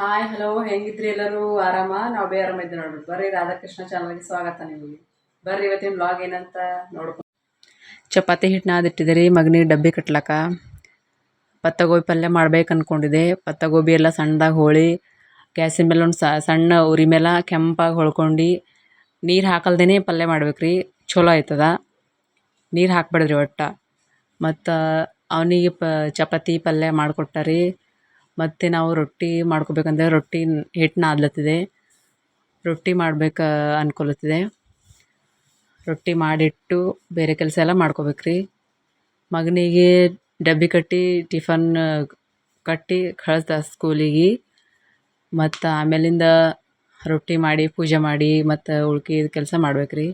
Hi hello ಹೆಂಗಿದ್ರಿ ಎಲ್ಲರೂ? ಆರಾಮ? ನಾವು ಬೇ ಆರಾಮ ಇದ್ದೀವಿ ನೋಡ್ರಿ. ಬರ್ರಿ, ರಾಧಾಕೃಷ್ಣ ಚಾನಲ್ಗೆ ಸ್ವಾಗತ ನಿಮಗೆ. ಬರ್ರಿ ಇವತ್ತಿನ ಬ್ಲಾಗ್ ಏನಂತ ನೋಡ್ಕೊ ಚಪಾತಿ ಹಿಟ್ಟು ನಾದಿಟ್ಟಿದ್ದೀರಿ ಮಗನಿಗೆ ಡಬ್ಬಿ ಕಟ್ಲಕ್ಕ. ಪತ್ತಗೋಬಿ ಪಲ್ಯ ಮಾಡ್ಬೇಕು ಅಂದ್ಕೊಂಡಿದ್ದೆ ಪತ್ತಗೋಬಿ ಎಲ್ಲ ಸಣ್ಣದಾಗಿ ಹೋಳಿ, ಗ್ಯಾಸಿನ ಮೇಲೆ ಒಂದು ಸಣ್ಣ ಉರಿ ಮೇಲೆ ಕೆಂಪಾಗಿ ಹೊಳ್ಕೊಂಡು, ನೀರು ಹಾಕಲ್ದೇ ಪಲ್ಯ ಮಾಡ್ಬೇಕ್ರಿ. ಚಲೋ ಆಯ್ತದ? ನೀರು ಹಾಕ್ಬೇಡ್ರಿ ಒಟ್ಟು. ಮತ್ತು, ಅವನಿಗೆ ಪ ಚಪಾತಿ ಪಲ್ಯ ಮಾಡಿಕೊಟ್ಟ ರೀ ಮತ್ತು ನಾವು ರೊಟ್ಟಿ ಮಾಡ್ಕೊಬೇಕಂದ್ರೆ ರೊಟ್ಟಿ ಹಿಟ್ಟು ನಾದ್ಲತ್ತಿದೆ ರೊಟ್ಟಿ ಮಾಡ್ಬೇಕು ಅನ್ಕೊಲತ್ತಿದೆ. ರೊಟ್ಟಿ ಮಾಡಿಟ್ಟು ಬೇರೆ ಕೆಲಸ ಎಲ್ಲ ಮಾಡ್ಕೋಬೇಕು ರೀ ಮಗನಿಗೆ ಡಬ್ಬಿ ಕಟ್ಟಿ ಟಿಫನ್ ಕಟ್ಟಿ ಕಳಿಸ್ದೆ ಸ್ಕೂಲಿಗೆ. ಮತ್ತು ಆಮೇಲಿಂದ ರೊಟ್ಟಿ ಮಾಡಿ, ಪೂಜೆ ಮಾಡಿ ಮತ್ತು ಉಳ್ಕಿದ ಕೆಲಸ ಮಾಡ್ಬೇಕು ರೀ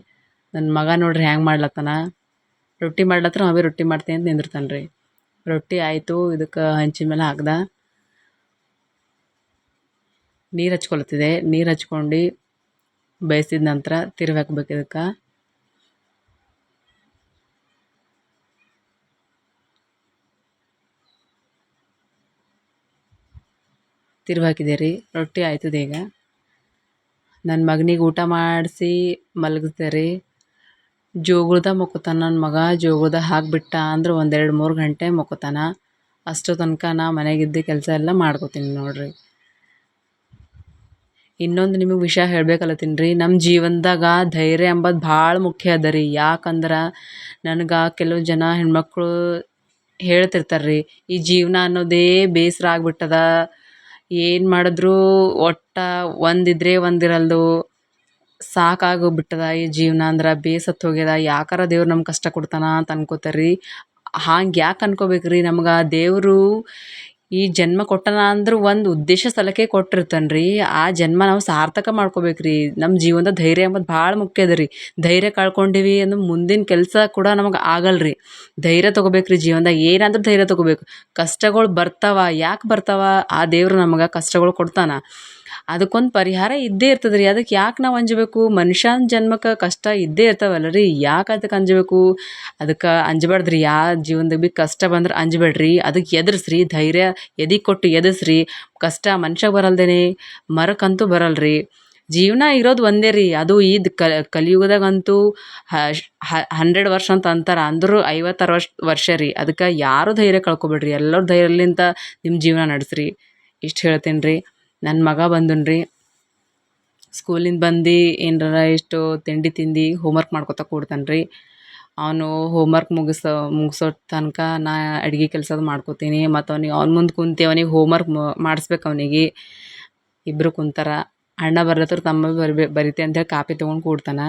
ನನ್ನ ಮಗ ನೋಡ್ರಿ ಹ್ಯಾಂಗೆ ಮಾಡ್ಲತ್ತಾನ. ರೊಟ್ಟಿ ಮಾಡ್ಲತ್ತರ ಅವೇ ರೊಟ್ಟಿ ಮಾಡ್ತೀನಿ ಅಂತ ನಿಂದಿರ್ತಾನೆ ರೀ ರೊಟ್ಟಿ ಆಯಿತು, ಇದಕ್ಕೆ ಹಂಚಿನ ಮೇಲೆ ಹಾಕ್ದೆ. ನೀರು ಹಚ್ಕೊಳತ್ತಿದೆ ನೀರು ಹಚ್ಕೊಂಡು ಬೇಯಿಸಿದ ನಂತರ ತಿರುವಿ ಹಾಕ್ಬೇಕು ಇದಕ್ಕೆ. ತಿರುವಿ ಹಾಕಿದೆ ರೀ. ರೊಟ್ಟಿ ಆಯ್ತದೆ ಈಗ. ನನ್ನ ಮಗನಿಗೆ ಊಟ ಮಾಡಿಸಿ ಮಲಗಿಸ್ದೆ ರೀ. ಜೋಗುಳ್ದ ಮಕ್ಕೋತಾನ. ನನ್ನ ಮಗ ಜೋಗುಳ್ದ ಹಾಕಿಬಿಟ್ಟ ಅಂದ್ರೆ ಒಂದೆರಡು ಮೂರು ಗಂಟೆ ಮಕ್ಕೋತಾನ. ಅಷ್ಟು ತನಕ ನಾ ಮನೆಗಿದ್ದ ಕೆಲಸ ಎಲ್ಲ ಮಾಡ್ಕೋತೀನಿ ನೋಡಿರಿ. ಇನ್ನೊಂದು ನಿಮಗೆ ವಿಷಯ ಹೇಳ್ಬೇಕಲ್ಲತ್ತೀನಿ ರೀ. ನಮ್ಮ ಜೀವನದಾಗ ಧೈರ್ಯ ಅಂಬದು ಭಾಳ ಮುಖ್ಯ ಅದ ರೀ. ಯಾಕಂದ್ರೆ ನನಗೆ ಕೆಲವು ಜನ ಹೆಣ್ಮಕ್ಳು ಹೇಳ್ತಿರ್ತಾರೆ ರೀ, ಈ ಜೀವನ ಅನ್ನೋದೇ ಬೇಸರ ಆಗ್ಬಿಟ್ಟದ. ಏನು ಮಾಡಿದ್ರೂ ಒಟ್ಟು ಒಂದಿದ್ರೆ ಒಂದಿರಲ್ದು ಸಾಕಾಗೋಗ್ಬಿಟ್ಟದ ಈ ಜೀವನ ಅಂದ್ರೆ ಬೇಸತ್ತು ಹೋಗ್ಯದ. ಯಾಕಾರ ದೇವ್ರು ನಮ್ಗೆ ಕಷ್ಟ ಕೊಡ್ತಾನ ಅಂತ ಅನ್ಕೋತಾರೆ ರೀ. ಹಾಂಗೆ ಯಾಕೆ ಅನ್ಕೋಬೇಕು ರೀ ನಮ್ಗೆ ದೇವರು ಈ ಜನ್ಮ ಕೊಟ್ಟನ ಅಂದ್ರೆ ಒಂದು ಉದ್ದೇಶ ಸಲಕೆ ಕೊಟ್ಟಿರ್ತಾನೆ ರೀ ಆ ಜನ್ಮ ನಾವು ಸಾರ್ಥಕ ಮಾಡ್ಕೋಬೇಕು ರೀ ನಮ್ಮ ಜೀವನದ ಧೈರ್ಯ ಎಂಬುದು ಭಾಳ ಮುಖ್ಯ ಅದ ರೀ. ಧೈರ್ಯ ಕಳ್ಕೊಂಡಿವಿ ಅಂದ್ರೆ ಮುಂದಿನ ಕೆಲಸ ಕೂಡ ನಮಗೆ ಆಗಲ್ಲ ರೀ ಧೈರ್ಯ ತೊಗೋಬೇಕು ರೀ ಜೀವನದಾಗ. ಏನಾದ್ರೂ ಧೈರ್ಯ ತೊಗೋಬೇಕು. ಕಷ್ಟಗಳು ಬರ್ತಾವ. ಯಾಕೆ ಬರ್ತಾವ? ಆ ದೇವ್ರು ನಮ್ಗೆ ಕಷ್ಟಗಳು ಕೊಡ್ತಾನೆ. ಅದಕ್ಕೊಂದು ಪರಿಹಾರ ಇದ್ದೇ ಇರ್ತದೆ ಅದಕ್ಕೆ ಯಾಕೆ ನಾವು ಅಂಜಬೇಕು? ಮನುಷ್ಯನ ಜನ್ಮಕ್ಕೆ ಕಷ್ಟ ಇದ್ದೇ ಇರ್ತಾವಲ್ಲ ರೀ ಯಾಕೆ ಅದಕ್ಕೆ ಅಂಜಬೇಕು? ಅದಕ್ಕೆ ಅಂಜಬಾರ್ದು ಯಾವ ಜೀವನದಾಗ ಭೀ ಕಷ್ಟ ಬಂದ್ರೆ ಅಂಜಬೇಡ್ರಿ. ಅದಕ್ಕೆ ಎದುರಿಸ್ರಿ. ಧೈರ್ಯ ಎದಿ ಕೊಟ್ಟು ಎದುರಿಸ್ರಿ. ಕಷ್ಟ ಮನುಷ್ಯಗೆ ಬರಲ್ದೇನೆ. ಮರಕ್ಕಂತೂ ಬರಲ್ಲ ರೀ ಜೀವನ ಇರೋದು ಒಂದೇ ರೀ. ಅದು ಇದು ಕಲಿಯುಗದಾಗಂತೂ ಹಂಡ್ರೆಡ್ ವರ್ಷ ಅಂತ ಅಂತಾರೆ. ಅಂದರೂ ಐವತ್ತಾರು ವರ್ಷ ವರ್ಷ ರೀ. ಅದಕ್ಕೆ ಯಾರೂ ಧೈರ್ಯ ಕಳ್ಕೊಬೇಡ್ರಿ. ಎಲ್ಲರೂ ಧೈರ್ಯಲಿಂತ ನಿಮ್ಮ ಜೀವನ ನಡೆಸ್ರಿ. ಇಷ್ಟು ಹೇಳ್ತೀನಿ ರೀ ನನ್ನ ಮಗ ಬಂದನು ರೀ ಸ್ಕೂಲಿಂದ ಬಂದು ಏನಾರ ಇಷ್ಟು ತಿಂಡಿ ತಿಂದು ಹೋಮ್ವರ್ಕ್ ಮಾಡ್ಕೊತ ಕೂಡ್ತಾನೆ ರೀ ಅವನು ಹೋಮ್ವರ್ಕ್ ಮುಗಿಸೋ ಮುಗಿಸೋ ತನಕ ನಾ ಅಡುಗೆ ಕೆಲಸ ಮಾಡ್ಕೋತೀನಿ. ಮತ್ತು ಅವನಿಗೆ ಅವ್ನ ಮುಂದೆ ಕುಂತು ಅವನಿಗೆ ಹೋಮ್ವರ್ಕ್ ಮಾಡಿಸ್ಬೇಕು ಅವನಿಗೆ. ಇಬ್ಬರು ಕುಂತಾರ. ಅಣ್ಣ ಬರ್ಲತ್ತರ ತಮ್ಮ ಬರ್ಬೇ, ಬರಿತೆ ಅಂತೇಳಿ ಕಾಪಿ ತೊಗೊಂಡು ಕೂಡ್ತಾನೆ.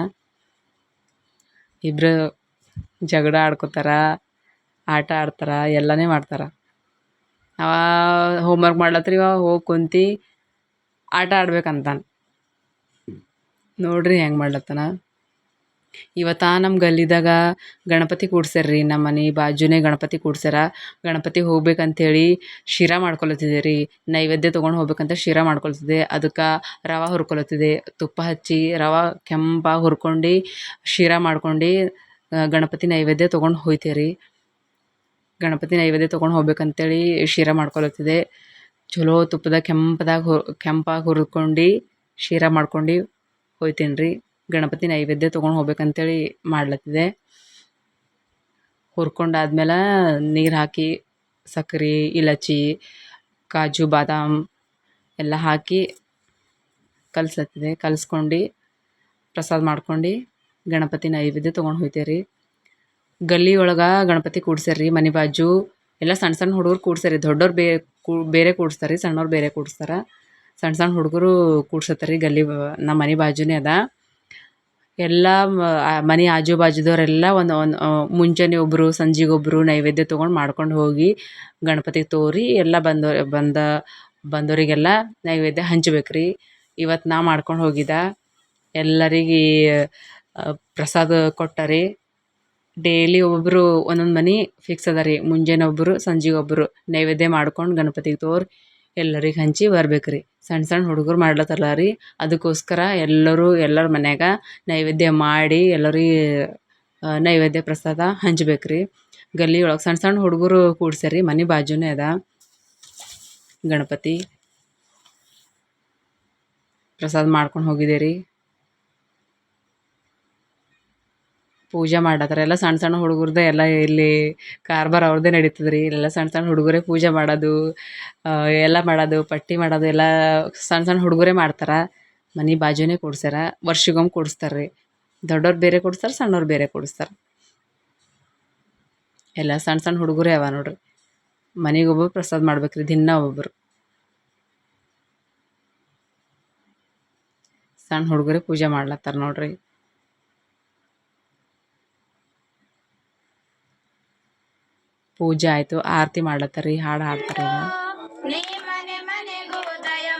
ಇಬ್ಬರು ಜಗಳ ಆಡ್ಕೋತಾರ, ಆಟ ಆಡ್ತಾರೆ, ಎಲ್ಲನೇ ಮಾಡ್ತಾರೆ. ಅವ ಹೋಮ್ವರ್ಕ್ ಮಾಡ್ಲತ್ತರ ಇವ ಹೋಗಿ ಕುಂತು ಆಟ ಆಡ್ಬೇಕಂತಾನೆ. ನೋಡ್ರಿ ಹೆಂಗೆ ಮಾಡ್ಲತ್ತಾನ. ಇವತ್ತು ನಮ್ಮ ಗಲ್ಲಿದಾಗ ಗಣಪತಿ ಕೂಡ್ಸ್ಯಾರ್ರಿ ನಮ್ಮ ಮನೆ ಬಾಜುನೇ ಗಣಪತಿ ಕೂಡ್ಸ್ಯಾರ. ಗಣಪತಿ ಹೋಗ್ಬೇಕಂತೇಳಿ ಶಿರಾ ಮಾಡ್ಕೊಳತ್ತಿದೆ ರೀ ನೈವೇದ್ಯ ತೊಗೊಂಡು ಹೋಗ್ಬೇಕಂತ ಶಿರಾ ಮಾಡ್ಕೊಳ್ತಿದ್ದೆ ಅದಕ್ಕೆ ರವೆ ಹುರ್ಕೊಳತ್ತಿದ್ದೆ ತುಪ್ಪ ಹಚ್ಚಿ ರವೆ ಕೆಂಪಾಗಿ ಹುರ್ಕೊಂಡು ಶಿರಾ ಮಾಡ್ಕೊಂಡು ಗಣಪತಿ ನೈವೇದ್ಯ ತೊಗೊಂಡು ಹೋಯ್ತೆ ಗಣಪತಿ ನೈವೇದ್ಯ ತೊಗೊಂಡು ಹೋಗ್ಬೇಕಂತೇಳಿ ಶಿರಾ ಮಾಡ್ಕೊಳತ್ತಿದೆ ಚಲೋ ತುಪ್ಪದಾಗ ಕೆಂಪದಾಗ ಹು ಕೆಂಪಾಗಿ ಹುರ್ಕೊಂಡು, ಶೀರಾ ಮಾಡ್ಕೊಂಡು ಹೋಯ್ತೀನಿ ರೀ ಗಣಪತಿ ನೈವೇದ್ಯ ತೊಗೊಂಡು ಹೋಗ್ಬೇಕಂತೇಳಿ ಮಾಡ್ಲತ್ತಿದೆ. ಹುರ್ಕೊಂಡಾದ್ಮೇಲೆ ನೀರು ಹಾಕಿ, ಸಕ್ರೆ, ಇಲಚಿ, ಕಾಜು, ಬಾದಾಮ್ ಎಲ್ಲ ಹಾಕಿ ಕಲ್ಸ್ಲತ್ತಿದೆ. ಕಲ್ಸ್ಕೊಂಡು ಪ್ರಸಾದ ಮಾಡ್ಕೊಂಡು ಗಣಪತಿ ನೈವೇದ್ಯ ತೊಗೊಂಡು ರೀ ಗಲ್ಲಿ ಒಳಗೆ ಗಣಪತಿ ಕೂಡ್ಸ್ಯಾರ ರೀ ಮನೆ ಬಾಜು. ಎಲ್ಲ ಸಣ್ಣ ಸಣ್ಣ ಹುಡುಗರು ಕೂಡ್ಸ್ಯಾರ ದೊಡ್ಡವ್ರು ಬೇ ಕು, ಬೇರೆ ಕೂಡಿಸ್ತಾರೆ ರೀ ಸಣ್ಣವ್ರು ಬೇರೆ ಕೂಡಿಸ್ತಾರೆ. ಸಣ್ಣ ಸಣ್ಣ ಹುಡುಗರು ಕೂಡ್ಸತ್ತಾರೆ ರೀ ಗಲ್ಲಿ ನಮ್ಮ ಮನೆ ಬಾಜುನೇ ಅದ. ಎಲ್ಲ ಮನೆ ಆಜು ಬಾಜುದವರೆಲ್ಲ ಒಂದು ಒಂದು ಮುಂಜಾನೆ ಒಬ್ಬರು ಸಂಜೆಗೊಬ್ಬರು ನೈವೇದ್ಯ ತೊಗೊಂಡು ಮಾಡ್ಕೊಂಡು ಹೋಗಿ ಗಣಪತಿಗೆ ತೋರಿ ಎಲ್ಲ ಬಂದೋ, ಬಂದ ಬಂದವರಿಗೆಲ್ಲ ನೈವೇದ್ಯ ಹಂಚ್ಬೇಕು ರೀ. ಇವತ್ತು ನಾ ಮಾಡ್ಕೊಂಡು ಹೋಗಿದ್ದೆ ಎಲ್ಲರಿಗೆ ಪ್ರಸಾದ ಕೊಟ್ಟ ರೀ. ಡೈಲಿ ಒಬ್ಬೊಬ್ಬರು ಒಂದೊಂದು ಮನೆ ಫಿಕ್ಸ್ ಅದ ರೀ. ಮುಂಜಾನೆ ಒಬ್ಬರು ಸಂಜೆಗೆ ಒಬ್ಬರು ನೈವೇದ್ಯ ಮಾಡ್ಕೊಂಡು ಗಣಪತಿಗೆ ತೋರಿ ಎಲ್ಲರಿಗೆ ಹಂಚಿ ಬರ್ಬೇಕು ರೀ. ಸಣ್ಣ ಸಣ್ಣ ಹುಡುಗರು ಮಾಡ್ಲತ್ತಲ್ಲ ರೀ. ಅದಕ್ಕೋಸ್ಕರ ಎಲ್ಲರೂ ಎಲ್ಲರ ಮನ್ಯಾಗ ನೈವೇದ್ಯ ಮಾಡಿ ಎಲ್ಲರಿಗೆ ನೈವೇದ್ಯ ಪ್ರಸಾದ ಹಂಚ್ಬೇಕು ರೀ. ಗಲ್ಲಿ ಒಳಗೆ ಸಣ್ಣ ಸಣ್ಣ ಹುಡುಗರು ಕೂಡ್ಸರಿ ಮನೆ ಬಾಜುನೇ ಅದ. ಗಣಪತಿ ಪ್ರಸಾದ ಮಾಡ್ಕೊಂಡು ಹೋಗಿದ್ದೆ ರೀ. ಪೂಜೆ ಮಾಡತ್ತಾರ ಎಲ್ಲ ಸಣ್ಣ ಸಣ್ಣ ಹುಡುಗರ್ದೇ ಎಲ್ಲ ಇಲ್ಲಿ ಕಾರ್ಬಾರ್ ಅವ್ರದ್ದೇ ನಡೀತದೆ ರೀ ಇಲ್ಲೆಲ್ಲ ಸಣ್ಣ ಸಣ್ಣ ಹುಡುಗರೇ ಪೂಜೆ ಮಾಡೋದು ಎಲ್ಲ ಮಾಡೋದು, ಪಟ್ಟಿ ಮಾಡೋದು, ಎಲ್ಲ ಸಣ್ಣ ಸಣ್ಣ ಹುಡುಗರೇ ಮಾಡ್ತಾರೆ. ಮನೆ ಬಾಜುನೇ ಕೊಡ್ಸ್ಯಾರ, ವರ್ಷಗೊಮ್ಮೆ ಕೊಡಿಸ್ತಾರೆ ರೀ ದೊಡ್ಡವ್ರು ಬೇರೆ ಕೊಡಿಸ್ತಾರೆ ಸಣ್ಣವ್ರು ಬೇರೆ ಕೊಡಿಸ್ತಾರೆ. ಎಲ್ಲ ಸಣ್ಣ ಸಣ್ಣ ಹುಡುಗರೇ ಅವ ನೋಡ್ರಿ. ಮನೆಗೆ ಒಬ್ಬರು ಪ್ರಸಾದ ಮಾಡ್ಬೇಕ್ರಿ, ದಿನ ಒಬ್ಬರು ಸಣ್ಣ ಹುಡುಗರೇ ಪೂಜೆ ಮಾಡ್ಲತ್ತಾರ ನೋಡ್ರಿ. ಪೂಜೆ ಆಯಿತು, ಆರತಿ ಮಾಡ್ಲತ್ತಾರ, ಹಾಡು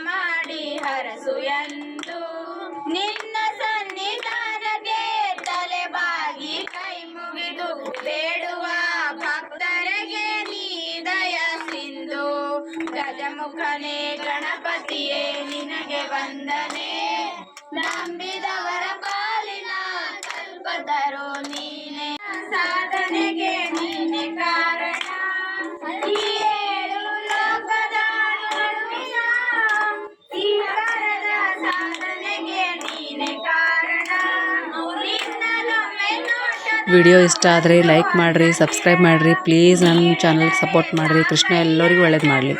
ಮಾಡಿ ಹರಸು ಎಂದು. ನಿನ್ನ ಸನ್ನಿಧಾನಕ್ಕೆ ತಲೆ ಬಾಗಿ ಕೈ ಮುಗಿದು ಬೇಡುವ ಭಕ್ತರಿಗೆ ನೀ ದಯ ಸಿಂಧು. ಗಜಮುಖನೇ ಗಣಪತಿಯೇ, ನಿನಗೆ ವಂದನೆ. ನಂಬಿದವರ ಪಾಲಿನ ಕಲ್ಪತರು ವಿಡಿಯೋ ಇಷ್ಟ ಆದರೆ ಲೈಕ್ ಮಾಡಿರಿ ಸಬ್ಸ್ಕ್ರೈಬ್ ಮಾಡಿರಿ. ಪ್ಲೀಸ್ ನನ್ನ ಚಾನಲ್ಗೆ ಸಪೋರ್ಟ್ ಮಾಡಿರಿ. ಕೃಷ್ಣ ಎಲ್ಲರಿಗೂ ಒಳ್ಳೇದು ಮಾಡಲಿ.